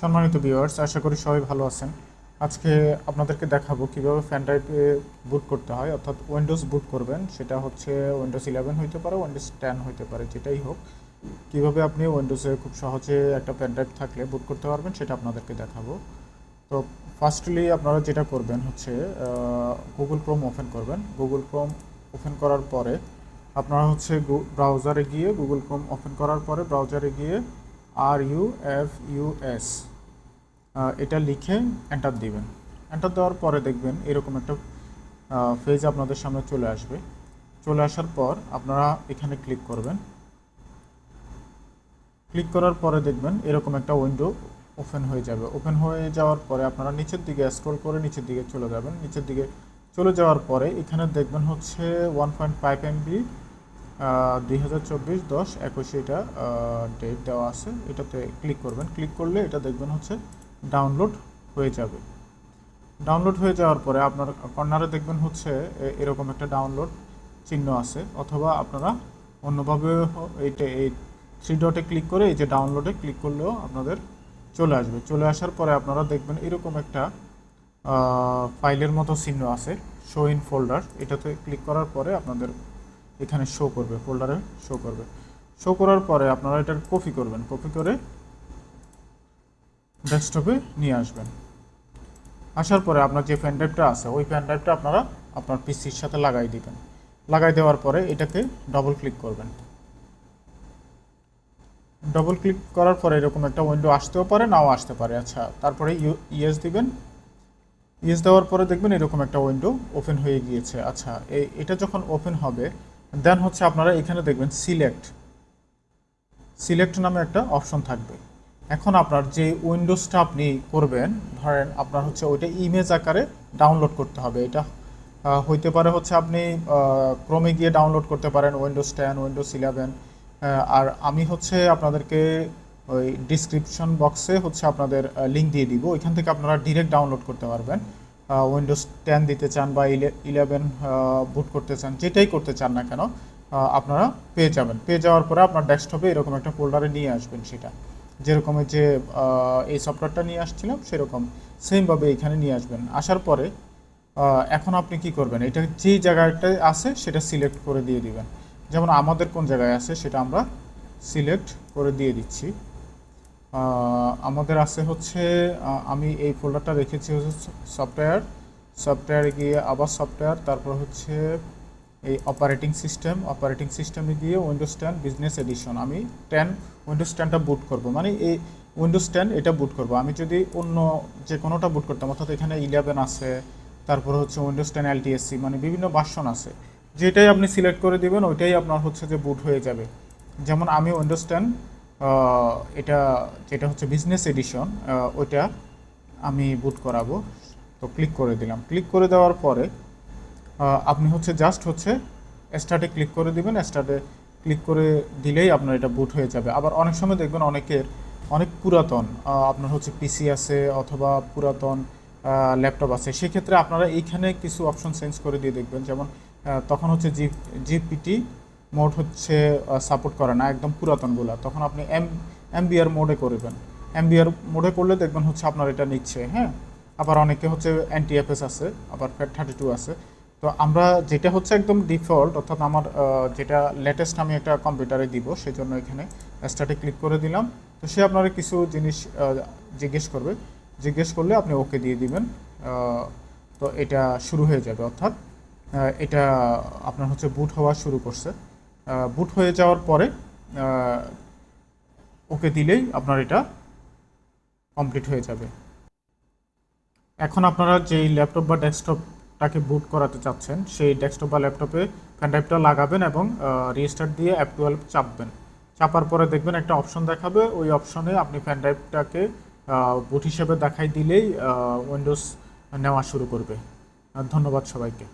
সম্মানিত ভিউয়ার্স আশা করি সবাই ভালো আছেন। আজকে আপনাদেরকে দেখাবো কীভাবে ফ্যান ড্রাইভে বুট করতে হয়, অর্থাৎ উইন্ডোজ বুট করবেন। সেটা হচ্ছে উইন্ডোজ ইলেভেন হইতে পারে উইন্ডোজ টেন হইতে পারে, যেটাই হোক। কীভাবে আপনি উইন্ডোজে খুব সহজে একটা প্যান ড্রাইভ থাকলে বুট করতে পারবেন, সেটা আপনাদেরকে দেখাবো। তো ফার্স্টলি আপনারা যেটা করবেন হচ্ছে গুগল ক্রোম ওপেন করবেন। গুগল ক্রোম ওপেন করার পরে আপনারা হচ্ছে ব্রাউজারে গিয়ে গুগল ক্রোম ওপেন করার পরে ব্রাউজারে গিয়ে R U F U S এটা লিখে এন্টার দিবেন। এন্টার দেওয়ার পরে দেখবেন এরকম একটা পেজ আপনাদের সামনে চলে আসবে। চলে আসার পর আপনারা এখানে ক্লিক করবেন। ক্লিক করার পরে দেখবেন এরকম একটা উইন্ডো ওপেন হয়ে যাবে। ওপেন হয়ে যাওয়ার পরে আপনারা নিচের দিকে স্ক্রল করে নিচের দিকে চলে যাবেন। নিচের দিকে চলে যাওয়ার পরে এখানে দেখবেন হচ্ছে ওয়ান পয়েন্ট ফাইভ এমবি দুই হাজার চব্বিশ দশ একুশে এটা ডেট দেওয়া আছে। এটাতে ক্লিক করবেন। ক্লিক করলে এটা দেখবেন হচ্ছে ডাউনলোড হয়ে যাবে। ডাউনলোড হয়ে যাওয়ার পরে আপনার কর্নারে দেখবেন হচ্ছে এরকম একটা ডাউনলোড চিহ্ন আছে। অথবা আপনারা অন্যভাবে এইটা এই থ্রি ডটে ক্লিক করে এই যে ডাউনলোডে ক্লিক করলেও আপনাদের চলে আসবে। চলে আসার পরে আপনারা দেখবেন এরকম একটা ফাইলের মতো চিহ্ন আছে শো ইন ফোল্ডার এটাতে ক্লিক করার পরে আপনাদের এখানে শো করবে ফোল্ডারে শো করবে। শো করার পরে আপনারা এটা কপি করবেন। কপি করে ডেস্কটপে নিয়ে আসবেন। আসার পরে আপনার যে প্যান ড্রাইভটা আছে, ওই প্যান ড্রাইভটা আপনারা আপনার পিসির সাথে লাগাই দিবেন। লাগাই দেওয়ার পরে এটাকে ডবল ক্লিক করবেন। ডবল ক্লিক করার পরে এরকম একটা উইন্ডো আসতেও পারে, নাও আসতে পারে। আচ্ছা তারপরে ইএস দিবেন। ইএস দেওয়ার পরে দেখবেন এরকম একটা উইন্ডো ওপেন হয়ে গিয়েছে। আচ্ছা এটা যখন ওপেন হবে দেন হচ্ছে আপনারা এখানে দেখবেন সিলেক্ট সিলেক্ট নামে একটা অপশন থাকবে। এখন আপনার যে উইন্ডোজটা আপনি করবেন, ধরেন আপনার হচ্ছে ওইটা ইমেজ আকারে ডাউনলোড করতে হবে। এটা হইতে পারে হচ্ছে আপনি ক্রমে গিয়ে ডাউনলোড করতে পারেন উইন্ডোজ টেন উইন্ডোজ ইলেভেন আর আমি হচ্ছে আপনাদেরকে ওই ডিসক্রিপশন বক্সে হচ্ছে আপনাদের লিঙ্ক দিয়ে দিব। ওইখান থেকে আপনারা ডিরেক্ট ডাউনলোড করতে পারবেন। উইন্ডোজ টেন দিতে চান বা ইলেভেন বুট করতে চান, যেটাই করতে চান না কেন আপনারা পেয়ে যাবেন। পেয়ে যাওয়ার পরে আপনার ডেস্কটপে এরকম একটা ফোল্ডারে নিয়ে আসবেন সেটা। যেরকম যে এই সফটওয়্যারটা নিয়ে আসছিলাম, সেরকম সেমভাবে এখানে নিয়ে আসবেন। আসার পরে এখন আপনি কি করবেন? এটা যেই জায়গাটায় আছে, সেটা সিলেক্ট করে দিয়ে দিবেন। যেমন আমাদের কোন জায়গায় আছে, সেটা আমরা সিলেক্ট করে দিয়ে দিচ্ছি। আমাদের আছে হচ্ছে আমি এই ফোল্ডারটা রেখেছি হচ্ছে সফটওয়্যার সফটওয়্যারে গিয়ে আবার সফটওয়্যার তারপর হচ্ছে এই অপারেটিং সিস্টেম অপারেটিং সিস্টেমে গিয়ে উইন্ডোজ টেন বিজনেস এডিশন আমি টেন উইন্ডোজ টেনটা বুট করব। মানে এই উইন্ডোজ টেন এটা বুট করব। আমি যদি অন্য যে কোনোটা বুট করতাম, অর্থাৎ এখানে ইলেভেন আছে, তারপর হচ্ছে উইন্ডোজ টেন এলটিএসসি মানে বিভিন্ন ভার্সন আছে। যেটাই আপনি সিলেক্ট করে দিবেন, ওইটাই আপনার হচ্ছে যে বুট হয়ে যাবে। যেমন আমি উইন্ডোজ টেন এটা যেটা হচ্ছে বিজনেস এডিশন ওইটা আমি বুট করাবো। তো ক্লিক করে দিলাম। ক্লিক করে দেওয়ার পরে আপনি হচ্ছে জাস্ট হচ্ছে স্টার্টে ক্লিক করে দিবেন। স্টার্টে ক্লিক করে দিলেই আপনার এটা বুট হয়ে যাবে। আবার অনেক সময় দেখবেন অনেকের অনেক পুরাতন আপনার হচ্ছে পিসি আছে অথবা পুরাতন ল্যাপটপ আছে। সেক্ষেত্রে আপনারা এইখানে কিছু অপশন চেঞ্জ করে দিয়ে দেখবেন। যেমন তখন হচ্ছে জি জিপিটি মোড হচ্ছে সাপোর্ট করে না, একদম পুরাতনগুলো। তখন আপনি এম এমবিআর মোডে করবেন। এমবিআর মোডে করলে দেখবেন হচ্ছে আপনার এটা নিচ্ছে হ্যাঁ? আবার অনেকে হচ্ছে এনটিএফএস আছে, আবার ফ্যাট থার্টি টু আছে। তো আমরা যেটা হচ্ছে একদম ডিফল্ট অর্থাৎ আমার যেটা লেটেস্ট আমি একটা কম্পিউটারে দিব সেই জন্য এখানে স্টার্টে ক্লিক করে দিলাম। তো সে আপনার কিছু জিনিস জিজ্ঞেস করবে। জিজ্ঞেস করলে আপনি ওকে দিয়ে দিবেন। তো এটা শুরু হয়ে যাবে, অর্থাৎ এটা আপনার হচ্ছে বুট হওয়া শুরু করছে। বুট হয়ে যাওয়ার পরে ওকে দিলেই আপনার এটা কমপ্লিট হয়ে যাবে। এখন আপনারা যেই ল্যাপটপ বা ডেস্কটপটাকে বুট করাতে চাচ্ছেন, সেই ডেস্কটপ বা ল্যাপটপে প্যানড্রাইভটা লাগাবেন এবং রিস্টার্ট দিয়ে অ্যাপ টুয়েলভ চাপবেন। চাপার পরে দেখবেন একটা অপশন দেখাবে, ওই অপশনে আপনি প্যানড্রাইভটাকে বুট হিসেবে দেখাই দিলেই উইন্ডোজ নেওয়া শুরু করবে। ধন্যবাদ সবাইকে।